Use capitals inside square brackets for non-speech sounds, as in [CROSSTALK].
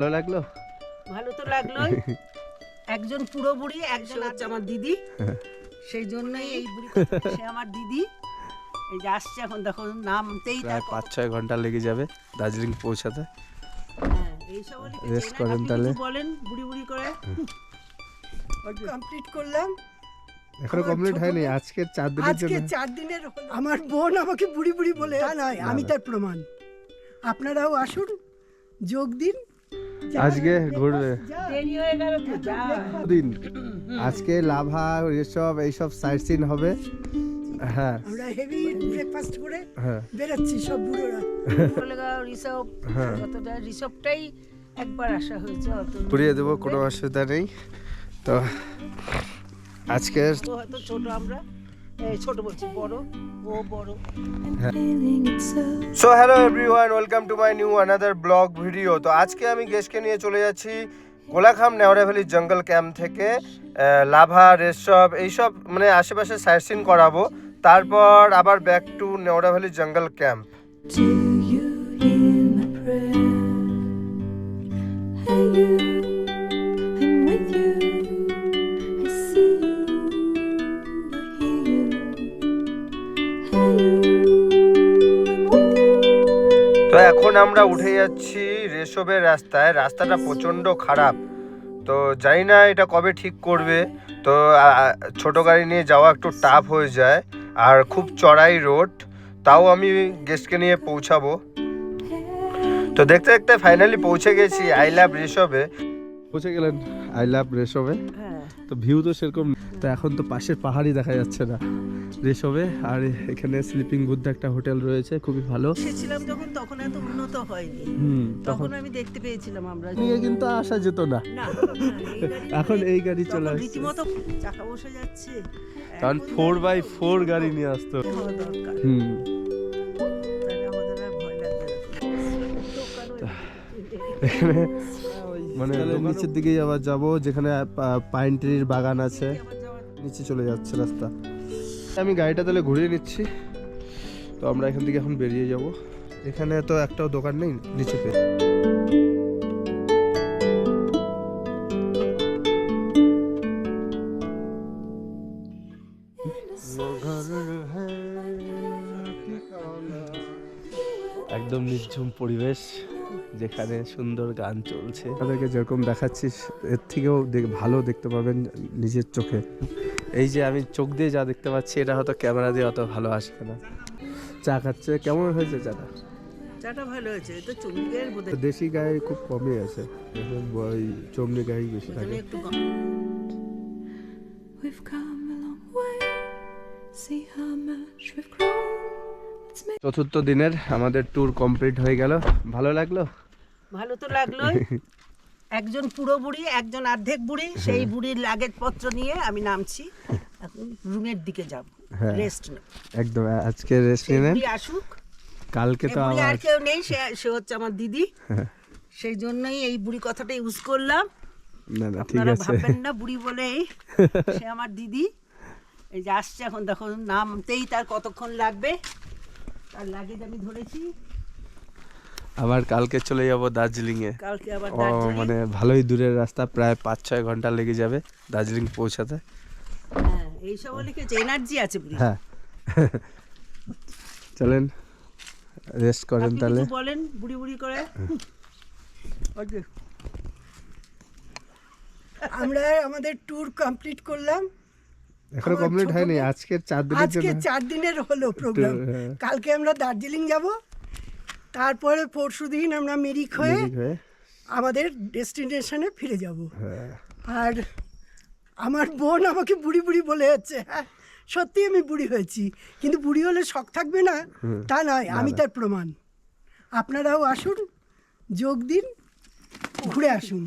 ভালো লাগল? ভালো তো লাগলোই। একজন পুরো বুড়ি একজন হচ্ছে আমার দিদি। সেই জন্যই এই বুড়ি সে আমার দিদি। এই যে আসছে এখন দেখো নামতেই প্রায় পাঁচ ছয় ঘণ্টা লেগে যাবে দার্জিলিং পৌঁছাতে। হ্যাঁ, Rest চেনা, করেন তাহলে। বলেন বুড়ি বুড়ি করে? কমপ্লিট করলাম। এখনও কমপ্লিট হয়নি আজকে চার দিনের আজকে চার দিনের আমার বোন আমাকে বুড়ি বুড়ি বলে নয় আমি তার প্রমাণ। আপনারাও আসুন যোগ দিন। আজকে ঘুরবে। দিন আজকে লাভা এসব এইসব সাইট সিন হবে। হ্যাঁ। আমরা হেভি ব্রেকফাস্ট করে হ্যাঁ। সব বুড়োরা। রিসব হ্যাঁ। একবার আসা হয়েছে অত ঘুরিয়ে দেবো কোনো অসুবিধা নেই। তো আজকের তো হয়তো ছোট আমরা। ছোট বলছি বড় ও বড়। So hello everyone welcome to my new another blog video তো আজকে আমি গেস্টকে নিয়ে চলে যাচ্ছি Golakham Neora valley jungle camp থেকে লাভা রেস্টপ এইসব মানে আশেপাশে সাইট সিন করাবো। তারপর আবার back to Neora valley jungle camp Do you hear my prayer? Hey you, তো এখন আমরা উঠে যাচ্ছি রেশবের রাস্তায়। রাস্তাটা প্রচণ্ড খারাপ। তো জানি না এটা কবে ঠিক করবে। তো ছোট গাড়ি নিয়ে যাওয়া একটু টাফ হয়ে যায়। আর খুব চড়াই রোড তাও আমি গেস্টকে নিয়ে পৌঁছাবো। তো দেখতে দেখতে ফাইনালি পৌঁছে গেছি। আই লাভ রেশবে পৌঁছে গেলেন। আই লাভ রেশবে হ্যাঁ। তো ভিউ তো সেরকম তো এখন তো পাশের পাহাড়ই দেখা যাচ্ছে না। রেশবে আর এখানে স্লিপিং বুদ্ধ একটা হোটেল রয়েছে খুবই ভালো। এসেছিলাম যখন তখন এত উন্নত হয়নি। হুম তখন আমি দেখতে পেয়েছিলাম আমরা। নিয়ে কিন্তু আসা যেত না। না [LAUGHS] এখন এই গাড়ি চলে আসছে। রীতিমতো চাকা বসে যাচ্ছে কারণ ফোর বাই ফোর গাড়ি নিয়ে আসতো। হুম। এখানে মানে নিচের দিকেই আবার যাব যেখানে পাইন ট্রির বাগান আছে। নিচে চলে যাচ্ছে রাস্তা। আমি গাড়িটা তাহলে ঘুরিয়ে নিচ্ছি। তো আমরা এখান থেকে এখন বেরিয়ে যাব। এখানে তো একটাও দোকান নেই নিচেতে। একদম নির্ঝুম পরিবেশ। যেখানে সুন্দর গান চলছে। তাদেরকে যেরকম দেখাচ্ছিস এর থেকেও দেখ- ভালো দেখতে পাবেন নিজের চোখে। এই যে আমি চোখ দিয়ে যা দেখতে পাচ্ছি এটা হয়তো ক্যামেরা দিয়ে অত ভালো আসবে না। চা খাচ্ছে কেমন হয়েছে চাটা? চাটা ভালো হয়েছে তো চন্ডিগড়ের বোধ দেশি গায়ে খুব কমই আছে ওই চমনি গায়ে বেশি থাকে। We've come a long way. See how much we've grown. চতুর্থ দিনের আমাদের ট্যুর কমপ্লিট হয়ে গেল। ভালো লাগল? ভালো তো লাগলোই। [LAUGHS] একজন পুরো বুড়ি একজন অর্ধেক বুড়ি সেই বুড়ির লাগেজ পত্র নিয়ে আমি নামছি। এখন রুমের দিকে যাব হ্যাঁ। রেস্ট নেব। একদম আজকে রেস্ট নিলেন আসুক। কালকে তো আর কেউ নেই সে সে হচ্ছে আমার দিদি। হ্যাঁ। সেই জন্যই এই বুড়ি কথাটা ইউজ করলাম। না না ঠিক আপনারা আছে। ভাববেন না বুড়ি বলেই সে [LAUGHS] আমার দিদি। এই যে আসছে এখন দেখো নামতেই তার কতক্ষণ লাগবে। তার লাগেজ আমি ধরেছি। আবার কালকে চলে যাব দার্জিলিং এ কালকে আবার ও দার্জিলিং মানে ভালোই দূরের রাস্তা প্রায় পাঁচ ছয় ঘণ্টা লেগে যাবে দার্জিলিং পৌঁছাতে। হ্যাঁ এইসব লিখেছে এনার্জি আছে বুড়ি হ্যাঁ। চলেন রেস্ট করেন তাহলে। কিছু বলেন বুড়ি বুড়ি করে। আমরা আমাদের ট্যুর কমপ্লিট করলাম। এখনও কমপ্লিট হয়নি আজকের চার দিনের আজকে চার দিনের হলো প্রোগ্রাম হ্যাঁ। কালকে আমরা দার্জিলিং যাব তারপরে পরশু দিন আমরা মিরিক হয়ে আমাদের ডেস্টিনেশনে ফিরে যাব। হ্যাঁ। আর আমার বোন আমাকে বুড়ি বুড়ি বলে যাচ্ছে হ্যাঁ সত্যি আমি বুড়ি হয়েছি কিন্তু বুড়ি হলে শখ থাকবে না? তা নয় আমি তার প্রমাণ। আপনারাও আসুন যোগ দিন ঘুরে আসুন।